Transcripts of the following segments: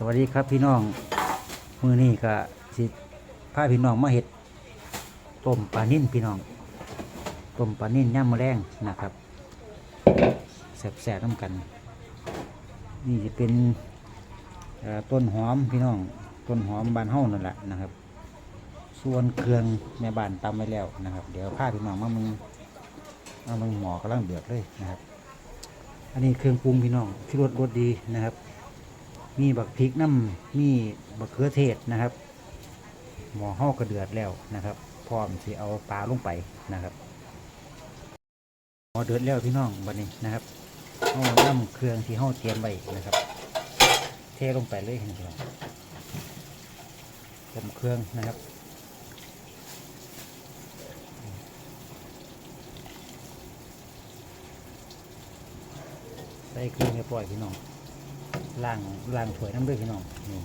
สวัสดีครับพี่น้องมือนี้ก็สิพาพี่น้องมาเห็ดต้มปลานิ่นพี่น้องต้มปลานิ่นย่ำมะแรงนะครับแสบๆน้ำกัน นี่จะเป็นต้นหอมพี่น้องต้นหอมบานเฮ้านั่นแหละนะครับ ส่วนเครื่องแม่บ้านตำไว้แล้วนะครับ เดี๋ยวพาพี่น้องมามึงมามึงหมอกำลังเดือดเลยนะครับ อันนี้เครื่องปรุงพี่น้องที่รสรสดีนะครับ มีบักพริกน้ำมีบักเขือเทศนะครับ หมอห่อกระเดือดแล้วนะครับ พร้อมที่เอาปลาลงไปนะครับ หมอเดือดแล้วพี่น้องบัดนี้นะครับเอาน้ำเครื่องที่ห่อเตรียมไว้นะครับ เทลงไปเลยพี่น้องต้มเครื่องนะครับใส่เครื่องให้ปล่อยพี่น้อง ล่างล่างถวยน้ำด้วยพี่น้องนี่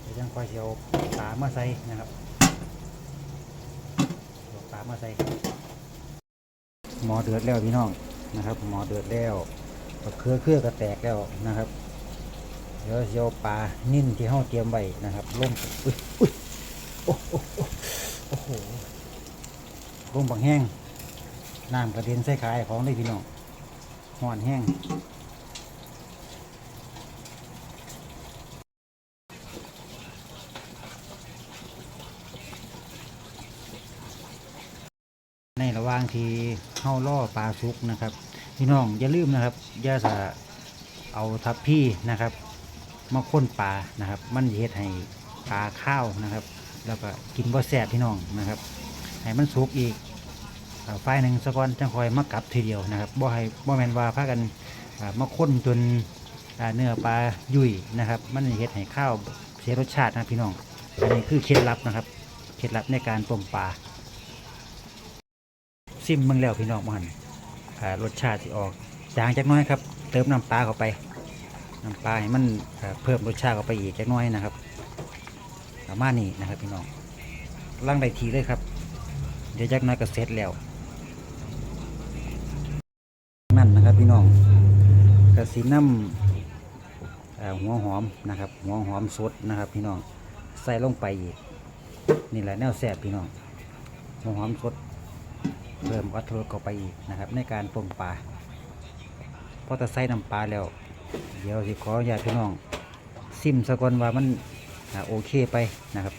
เดี๋ยวจังคอยเชียวปลามาใส่นะครับปลามาใส่หมอเดือดแล้วพี่น้องนะครับ หมอเดือดแล้วก็เครือเครือก็แตกแล้วนะครับเดี๋ยวเชียวปลานิ่นที่เฮาเตรียมไว้นะครับลงอุ้ยอุ้ยโอ้โหโอ้โหลงบางแห้งน้ำกระเด็นใส่ขายของได้พี่น้อง ห่อนแห้งในระหว่างที่เข้าล่อปลาซุกนะครับ พี่น้องอย่าลืมนะครับอย่าจะเอาทับพี่นะครับ มาค้นปลานะครับ มันเฮ็ดให้ปลาข้าวนะครับ แล้วก็กินบ่แสบพี่น้องนะครับให้มันสุกอีก อ่าไฟหนึ่งสะก่อนจังคอยมากลับทีเดียวนะครับบ่ให้บ่แมนว่าพากันมาค้นจนเนื้อปลายุ่ยนะครับ มันเฮ็ดให้ข้าวเสียรสชาตินะพี่น้อง อันนี้คือเคล็ดลับนะครับ เคล็ดลับในการต้มปลาซิมเบิ่งแล้วพี่น้องมันรสชาติสิออกจางจักน้อยครับ เติมน้ำปลาเข้าไป น้ำปลาให้มันเพิ่มรสชาติเข้าไปอีกจักน้อยนะครับประมาณนี้นะครับพี่น้องล่างได้ทีเลยครับ เดี๋ยวจักน้อยก็เสร็จแล้ว นั่นนะครับ พี่น้องกระสีน้ำหัวหอมนะครับหัวหอมสดนะครับพี่น้องใส่ลงไปอีกนี่แหละแนวแซ่บพี่น้องหัวหอมสดเพิ่มวัตถุเข้าไปอีกนะครับ ในการต้มปลาพอจะใส่น้ำปลาแล้ว เดี๋ยวสิขออนุญาตพี่น้องซิมสะกอนว่ามันอโอเคไปนะครับ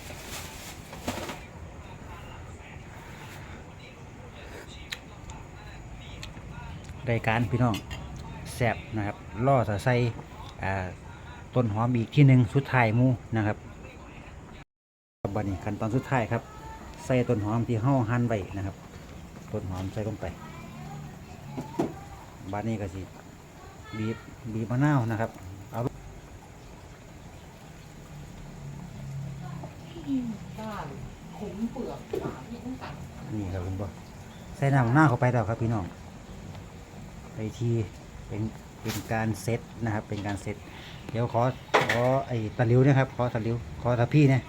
รายการพี่น้องแซ่บนะครับล่อจะใส่อ่าต้นหอมอีกที่หนึ่งสุดท้ายหมูนะครับบัดนี้ขั้นตอนสุดท้ายครับ ใส่ต้นหอมที่ห่อหั่นไว้นะครับต้นหอมใส่ลงไปบัดนี้ก็สิบีบบีบมะนาวนะครับเอาก้านขมเปลือกฝาที่ต้องตัดนี่ครับคุณพ่อใส่น้ำมะนาวเข้าไปแล้วครับพี่น้องไป ทีเป็นเป็นการเซตนะครับ เป็นการเซตเดี๋ยวขอขอไอ้ตะลิวนะครับ ขอตะลิวขอตะพี่นี่ย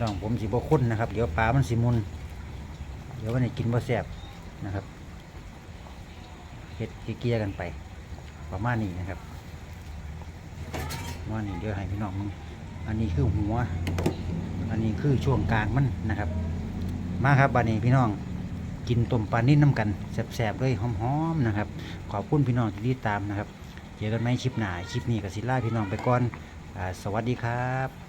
น้องผมสีบ่ข้นนะครับ เดี๋ยวปลามันสีมุน เดี๋ยววันนี้กินบ่แซ่บนะครับเฮ็ดเกลี่ยกันไป ประมาณนี้นะครับว่านี่เดี๋ยวให้พี่น้องมึงอันนี้คือหัว นนี้คือช่วงกลางมันนะครับ มาครับบานนี้พี่น้องกินต้มปลานิ่นน้ำกันแสบๆเลยหอมๆนะครับ ขอบคุณพี่น้องที่ติดตามนะครับเจอกันไหมคลิปหน้าคลิปนี้กับศิลาพี่น้องไปก่อนอสวัสดีครับ